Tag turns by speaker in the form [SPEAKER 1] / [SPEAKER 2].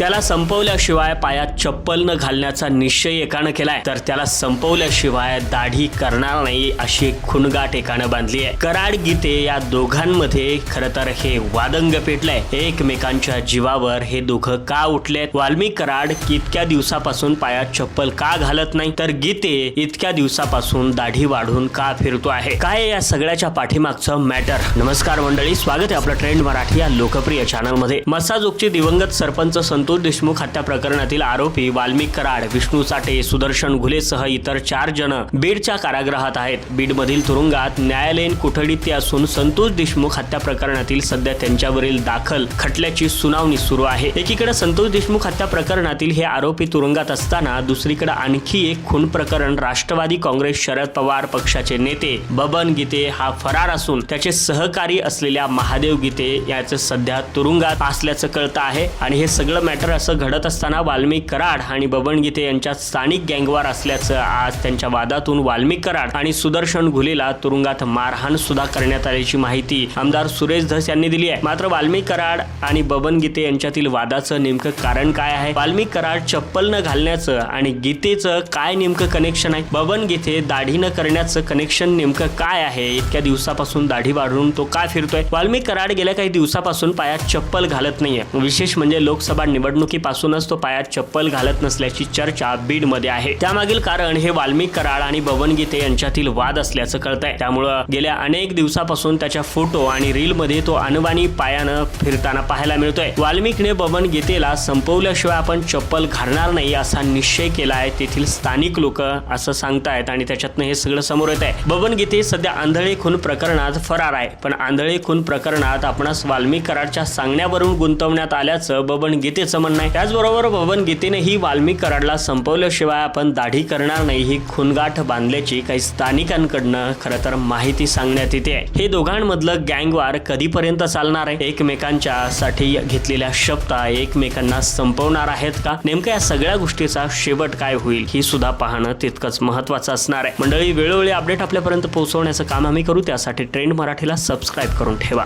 [SPEAKER 1] त्याला संपवल्याशिवाय पायात चप्पल न घालण्याचा निश्चय एकानं केलाय. तर त्याला संपवल्याशिवाय दाढी करणार नाही अशी एक खुणगाठ एकानं बांधली आहे. कराड गीते या दोघांमध्ये खर तर हे वादंग पेटलंय. एकमेकांच्या जीवावर हे दोघं का उठले वाल्मिक कराड इतक्या दिवसापासून पायात चप्पल का घालत नाही? तर गीते इतक्या दिवसापासून दाढी वाढून का फिरतो आहे? काय या सगळ्याच्या पाठीमागचं मॅटर? नमस्कार मंडळी स्वागत आहे आपलं ट्रेंड मराठी या लोकप्रिय चॅनलमध्ये. मसाजोगचे दिवंगत सरपंच संतोष देशमुख हत्या प्रकरणातील आरोपी वाल्मिक कराड विष्णू साठे सुदर्शन घुलेसह इतर चार जण बीडच्या कारागृहात आहेत. बीडमधील तुरुंगात न्यायालयीन कोठडीत ते असून संतोष देशमुख हत्या प्रकरणातील सध्या त्यांच्यावरील दाखल खटल्याची सुनावणी सुरू आहे. एकीकडे संतोष देशमुख हत्या प्रकरणातील हे आरोपी तुरुंगात असताना दुसरीकडे आणखी एक खून प्रकरण राष्ट्रवादी काँग्रेस शरद पवार पक्षाचे नेते बबन गीते हा फरार असून त्याचे सहकारी असलेल्या महादेव गीते याचं सध्या तुरुंगात असल्याचं कळतं आहे. आणि हे सगळं मॅटर असं घडत असताना वाल्मिक कराड आणि बबन गीते यांच्यात स्थानिक गँगवार असल्याचं आज त्यांच्या वादातून वाल्मिक कराड आणि सुदर्शन घुलेला तुरुंगात मारहाण सुद्धा करण्यात आल्याची माहिती आमदार सुरेश धस यांनी दिली आहे. मात्र वाल्मिक कराड आणि बबन गीते यांच्यातील वादाचं नेमकं कारण काय आहे? वाल्मिक कराड चप्पल न घालण्याचं आणि गीतेचं काय नेमकं कनेक्शन आहे? बबन गीते दाढी न करण्याचं कनेक्शन नेमकं काय आहे? इतक्या दिवसापासून दाढी वाढून तो काय फिरतोय? वाल्मिक कराड गेल्या काही दिवसापासून पायात चप्पल घालत नाहीये. विशेष म्हणजे लोकसभा निवडणुकीपासूनच तो पायात चप्पल घालत नसल्याची चर्चा बीडमध्ये आहे. त्यामागील कारण हे वाल्मिक कराड आणि बबन गीते यांच्यातील वाद असल्याचं कळतंय. त्यामुळं गेल्या अनेक दिवसापासून त्याच्या फोटो आणि रील मध्ये तो अनवाणी पायानं फिरताना पाहायला मिळतोय. वाल्मिकने बबन गीतेला संपवल्याशिवाय आपण चप्पल घालणार नाही असा निश्चय केला आहे तेथील स्थानिक लोक असं सांगतायत आणि त्याच्यातनं हे सगळं समोर येत आहे बबन गीते सध्या आंधळे खून प्रकरणात फरार आहे. पण आंधळे खून प्रकरणात आपणास वाल्मिक कराडच्या सांगण्यावरून गुंतवण्यात आल्याचं बबन गीतेचं म्हणणं आहे. त्याचबरोबर बबन गीतेनेही वाल्मिक कराडला संपवल्याशिवाय आपण दाढी करणार नाही. ही खुनगाठ बांधल्याची काही स्थानिकांकडनं खरं तर माहिती सांगण्यात येते. हे दोघांमधलं गँगवार कधीपर्यंत चालणार आहे? एकमेकांच्या साठी घेतलेल्या शब्द एकमेकांना संपवणार आहेत का? नेमक्या या सगळ्या गोष्टीचा शेवट काय होईल? ही सुद्धा पाहणं तितकंच महत्वाचं असणार आहे. मंडळी वेळोवेळी अपडेट आपल्यापर्यंत पोहोचवण्याचं काम आम्ही करू. त्यासाठी ट्रेंड मराठीला सबस्क्राईब करून ठेवा.